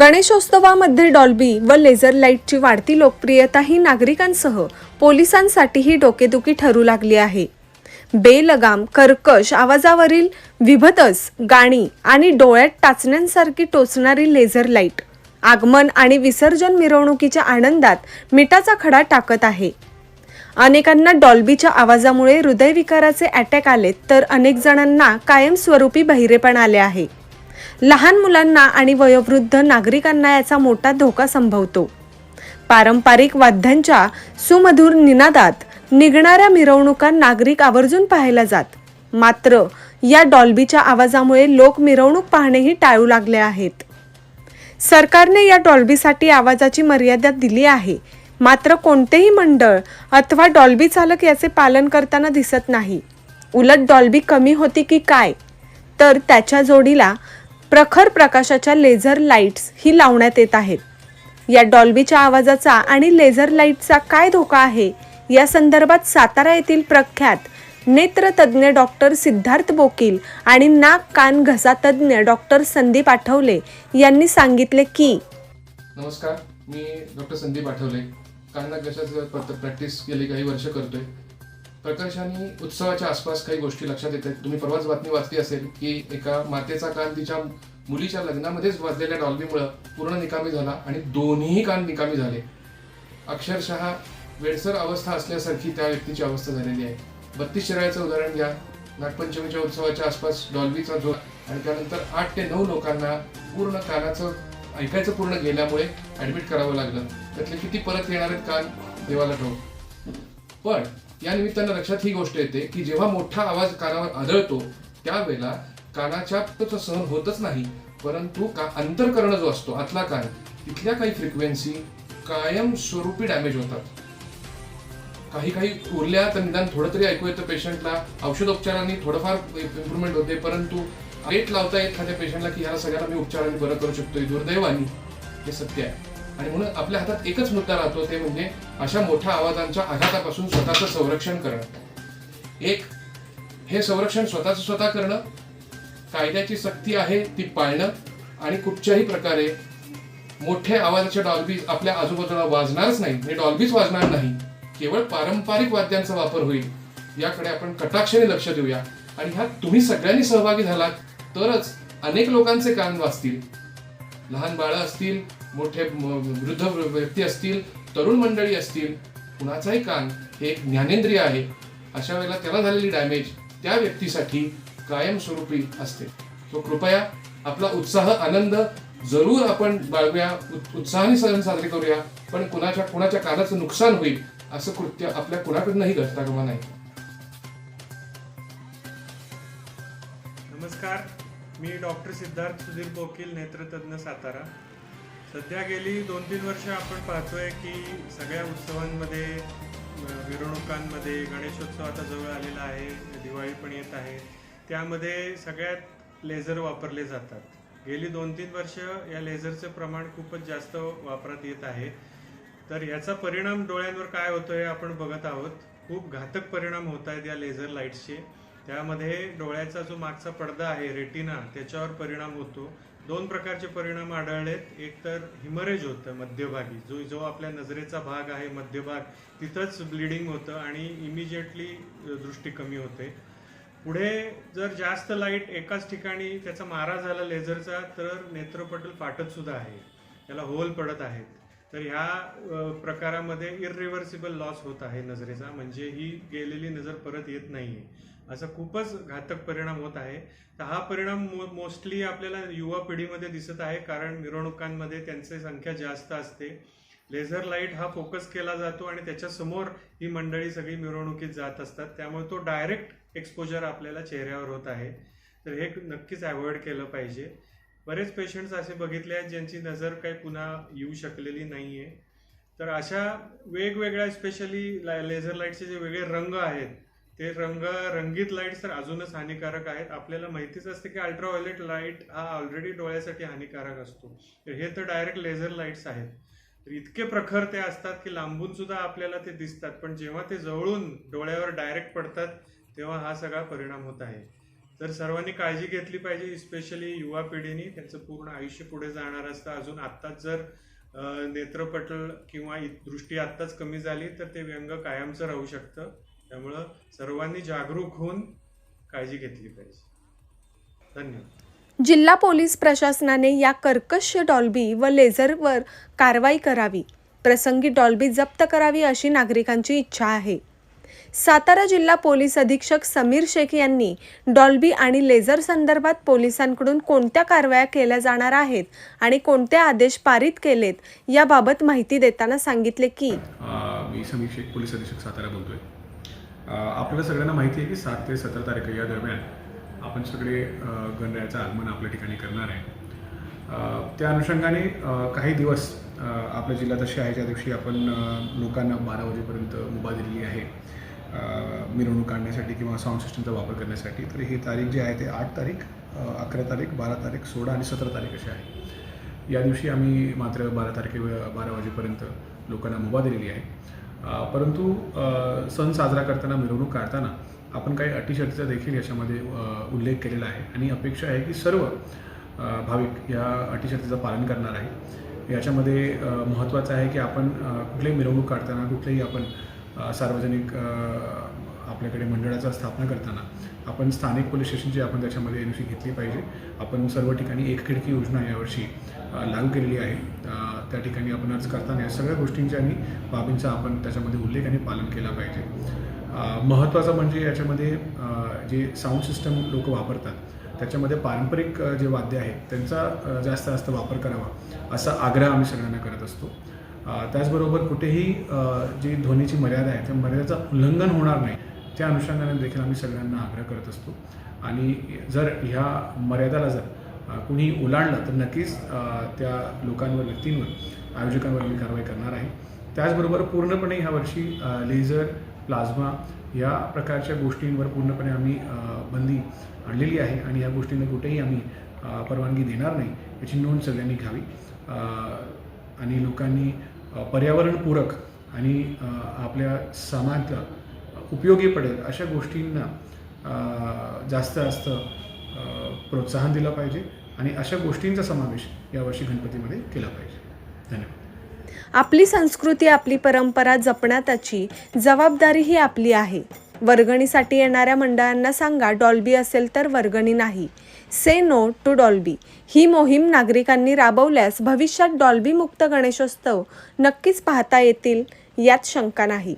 गणेशोत्सवामध्ये डॉल्बी व लेझर लाईटची वाढती लोकप्रियता ही नागरिकांसह पोलिसांसाठीही डोकेदुखी ठरू लागली आहे. बेलगाम कर्कश आवाजावरील विभतस गाणी आणि डोळ्यात टाचण्यांसारखी टोचणारी लेझर लाइट आगमन आणि विसर्जन मिरवणुकीच्या आनंदात मिठाचा खडा टाकत आहे. अनेकांना डॉल्बीच्या आवाजामुळे हृदयविकाराचे अटॅक आले तर अनेक जणांना कायमस्वरूपी बहिरेपण आले आहे. लहान मुलांना आणि वयोवृद्ध नागरिकांना याचा मोठा धोका संभवतो. पारंपरिक वाद्यांच्या सुमधुर निनादात निघणाऱ्या मिरवणुका नागरिक आवर्जून पाहायला जात. मात्र या डॉल्बीच्या आवाजामुळे लोक मिरवणूक पाहणेही टाळू लागले आहेत. सरकारने या डॉल्बीसाठी आवाजाची मर्यादा दिली आहे. मात्र कोणतेही मंडळ अथवा डॉल्बी चालक याचे पालन करताना दिसत नाही. उलट डॉल्बी कमी होती की काय? तर त्याच्या जोडीला प्रखर प्रकाशाच्या लेझर लाईट्स ही लावण्यात येत आहेत. या डॉल्बीच्या आवाजाचा आणि लेझर लाईटचा काय धोका आहे? या संदर्भात सातारा येथील प्रख्यात नेत्रतज्ञ डॉक्टर सिद्धार्थ बोकील आणि नाक कान घसा तज्ज्ञ डॉक्टर संदीप आठवले यांनी सांगितले की नमस्कार मी डॉक्टर संदीप आठवले. कान्हा कशाचं प्रॅक्टिस गेली काही वर्ष करतोय. प्रकर्षाने उत्सवाच्या आसपास काही गोष्टी लक्षात येतात तुम्ही परवाच बातमी वाचली असेल की एका मातेचा कान तिच्या मुलीच्या लग्नामध्येच वाजलेल्या डॉल्बीमुळं पूर्ण निकामी झाला आणि दोन्ही कान निकामी झाले. अक्षरशः वेडसर अवस्था असल्यासारखी त्या व्यक्तीची अवस्था झालेली आहे. बत्तीस शिराळ्याचं उदाहरण घ्या. नागपंचमीच्या उत्सवाच्या आसपास डॉल्बीचा जो आणि त्यानंतर आठ ते नऊ लोकांना पूर्ण कानाचं ऐकायचं पूर्ण गेल्यामुळे ऍडमिट करावं लागलं. त्यातले किती परत येणार आहेत कान? देवाला ठाऊक. पण या निमित्तानं लक्षात ही गोष्ट येते की जेव्हा मोठा आवाज कानावर आदळतो त्यावेळेला कानाच्या सहन होतच नाही परंतु का अंतरकरण जो असतो आतला कान तिथल्या काही फ्रिक्वेन्सी कायमस्वरूपी डॅमेज होतात. काही काही उरल्या तर निदान थोडं तरी ऐकू येतं पेशंटला औषधोपचारांनी थोडंफार इम्प्रुव्हमेंट होते परंतु रेट लावता येत एखाद्या पेशंटला की ह्या सगळ्यांना मी उपचारांनी बरं करू शकतो दुर्दैवानी. हे सत्य आहे. आणि म्हणून आपल्या हातात एकच मुद्दा राहतो ते म्हणजे अशा मोठ्या आवाजांच्या आघातापासून स्वतःचं संरक्षण करणं. एक हे संरक्षण स्वतःचं स्वतः करणं कायद्याची सक्ती आहे ती पाळणं आणि कुठच्याही प्रकारे मोठे आवाजाच्या डॉल्बीज आपल्या आजूबाजूला वाजणारच नाही. म्हणजे डॉल्बीज वाजणार नाही. केवळ पारंपरिक वाद्यांचा वापर होईल याकडे आपण कटाक्षाने लक्ष देऊया. आणि ह्यात तुम्ही सगळ्यांनी सहभागी झालात तरच अनेक लोकांचे कान वाचतील लहान बाळं असतील मोठे वृद्ध व्यक्ती असतील तरुण मंडळी असतील कुणाचाही कान हे एक ज्ञानेंद्रिय आहे अशा वेळेला त्याला झालेली डॅमेज त्या व्यक्तीसाठी कायमस्वरूपी असते. तो कृपया आपला उत्साह आनंद जरूर आपण बाळगूया उत्साहाने सण साजरे करूया पण कुणाच्या कुणाच्या कानाचं नुकसान होईल असं कृत्य आपल्या कुणाकडनंही घडता कामा नाही. नमस्कार मी डॉक्टर सिद्धार्थ सुधीर बोकील नेत्रतज्ञ सातारा. सध्या गेली दोन तीन वर्ष आपण पाहतोय की सगळ्या उत्सवांमध्ये मिरवणुकांमध्ये गणेशोत्सव आता जवळ आलेला आहे दिवाळी पण येत आहे. त्यामध्ये सगळ्यात लेझर वापरले जातात. गेली दोन तीन वर्ष या लेझरचं प्रमाण खूपच जास्त वापरात येत आहे. तर याचा परिणाम डोळ्यांवर काय होतोय आपण बघत आहोत. खूप घातक परिणाम होत आहेत या लेझर लाईट्सचे. त्यामध्ये डोळ्याचा जो मागचा पडदा आहे रेटिना त्याच्यावर परिणाम होतो. दोन प्रकारचे परिणाम आढळलेत. एक तर हिमरेज होतं मध्यभागी. जो जो आपल्या नजरेचा भाग आहे मध्यभाग तिथंच ब्लिडिंग होतं आणि इमिजिएटली दृष्टी कमी होते. पुढे जर जास्त लाइट एकाच ठिकाणी त्याचा मारा झाला लेझरचा तर नेत्रपटल फाटत सुद्धा आहे. त्याला होल पडत आहेत. तर ह्या प्रकारामध्ये इरिव्हर्सिबल लॉस होत आहे नजरेचा. म्हणजे ही गेलेली नजर परत येत नाहीये. असा खूपच घातक परिणाम होत आहे. तर हा परिणाम मोस्टली आपल्याला युवा पिढीमध्ये दिसत आहे. कारण मिरवणुकांमध्ये त्यांची संख्या जास्त असते. लेझर लाइट हा फोकस केला जातो आणि त्याच्यासमोर ही मंडळी सगळी मिरवणुकीत जात असतात. त्यामुळे तो डायरेक्ट एक्सपोजर आपल्याला चेहऱ्यावर होत आहे. तर हे नक्कीच अवॉइड केलं पाहिजे. बरेच पेशंट्स असे बघितले आहेत ज्यांची नजर काही पुन्हा येऊ शकलेली नाहीये. तर अशा वेगवेगळ्या स्पेशली लेझर लाईटचे जे वेगळे रंग आहेत ते रंग रंगीत लाईट्स तर अजूनच हानिकारक आहेत. आपल्याला माहितीच असते की अल्ट्राव्हायलेट लाइट हा ऑलरेडी डोळ्यासाठी हानिकारक असतो. तर हे तर डायरेक्ट लेझर लाईट्स आहेत. तर इतके प्रखर ते असतात की लांबून सुद्धा आपल्याला ते दिसतात. पण जेव्हा ते जवळून डोळ्यावर डायरेक्ट पडतात तेव्हा हा सगळा परिणाम होत आहे. तर सर्वांनी काळजी घेतली पाहिजे स्पेशली युवा पिढीने. त्यांचं पूर्ण आयुष्य पुढे जाणार असतं. अजून आत्ताच जर नेत्रपटल किंवा दृष्टी आत्ताच कमी झाली तर ते व्यंग कायमचं राहू शकतं. त्यामुळं सर्वांनी जागरूक होऊन काळजी घेतली पाहिजे. धन्यवाद. जिल्हा पोलीस प्रशासनाने या कर्कश डॉल्बी व लेझरवर कारवाई करावी. प्रसंगी डॉल्बी जप्त करावी अशी नागरिकांची इच्छा आहे. सातारा जिल्हा पोलीस अधीक्षक समीर शेख यांनी डॉल्बी आणि लेझर संदर्भात पोलिसांकडून कोणत्या कारवाया केल्या जाणार आहेत आणि कोणते आदेश पारित केलेत याबाबत माहिती देताना सांगितले की मी समीर शेख पोलीस अधीक्षक सातारा बोलतोय. आपल्याला सगळ्यांना माहिती आहे की सात ते सतरा तारीख या दरम्यान आपण सगळे गणरायाचं आगमन आपल्या ठिकाणी करणार आहे. त्या अनुषंगाने काही दिवस आपल्या जिल्ह्यात असे आहे ज्या दिवशी आपण लोकांना बारा वाजेपर्यंत मुभा दिलेली आहे. मिरवणूक काढण्यासाठी किंवा साऊंड सिस्टमचा वापर करण्यासाठी तर ही तारीख जी आहे ते आठ तारीख अकरा तारीख बारा तारीख सोळा आणि सतरा तारीख अशी आहे. या दिवशी आम्ही मात्र बारा तारखे बारा वाजेपर्यंत लोकांना मुभा दिलेली आहे. परंतु सण साजरा करताना मिरवणूक काढताना आपण काही अटीशर्तीचा देखील याच्यामध्ये उल्लेख केलेला आहे. आणि अपेक्षा आहे की सर्व भाविक या अटीशर्तीचं पालन करणार आहे. याच्यामध्ये महत्त्वाचं आहे की आपण कुठलेही मिरवणूक काढताना कुठलेही आपण सार्वजनिक आपल्याकडे मंडळाचा स्थापना करताना आपण स्थानिक पोलीस स्टेशनची आपण त्याच्यामध्ये एन घेतली पाहिजे. आपण सर्व ठिकाणी एक खिडकी योजना यावर्षी लागू केलेली आहे. त्या ठिकाणी आपण अर्ज करताना या सगळ्या गोष्टींच्या आणि बाबींचा आपण त्याच्यामध्ये उल्लेख आणि पालन केला पाहिजे. महत्त्वाचं म्हणजे याच्यामध्ये जे साऊंड सिस्टम लोक वापरतात त्याच्यामध्ये पारंपरिक जे वाद्य आहेत त्यांचा जास्त जास्त वापर करावा असा आग्रह आम्ही सगळ्यांना करत असतो. त्याचबरोबर कुठेही जी ध्वनीची मर्यादा आहे त्या मर्यादेचं उल्लंघन होणार नाही त्या अनुषंगाने देखील आम्ही सगळ्यांना आग्रह करत असतो. आणि जर ह्या मर्यादाला जर कुणी ओलांडलं तर नक्कीच त्या लोकांवर व्यक्तींवर आयोजकांवर आम्ही कारवाई करणार आहे. त्याचबरोबर पूर्णपणे ह्या वर्षी लेझर प्लाझ्मा या प्रकारच्या गोष्टींवर पूर्णपणे आम्ही बंदी आणलेली आहे. आणि या गोष्टींना कुठेही आम्ही परवानगी देणार नाही याची नोंद सगळ्यांनी घ्यावी. आणि लोकांनी पर्यावरणपूरक आणि आपल्या समाजाला उपयोगी पडेल अशा गोष्टींना जास्त जास्त प्रोत्साहन दिलं पाहिजे आणि अशा गोष्टींचा समावेश यावर्षी गणपतीमध्ये केला पाहिजे. धन्यवाद. आपली संस्कृती आपली परंपरा जपण्याची जबाबदारी ही आपली आहे. वर्गणीसाठी येणाऱ्या मंडळांना सांगा डॉल्बी असेल तर वर्गणी नाही. Say no to Dolby. ही मोहीम नागरिकांनी राबवल्यास भविष्यात डॉल्बी मुक्त गणेशोत्सव नक्कीच पाहता येतील यात शंका नाही.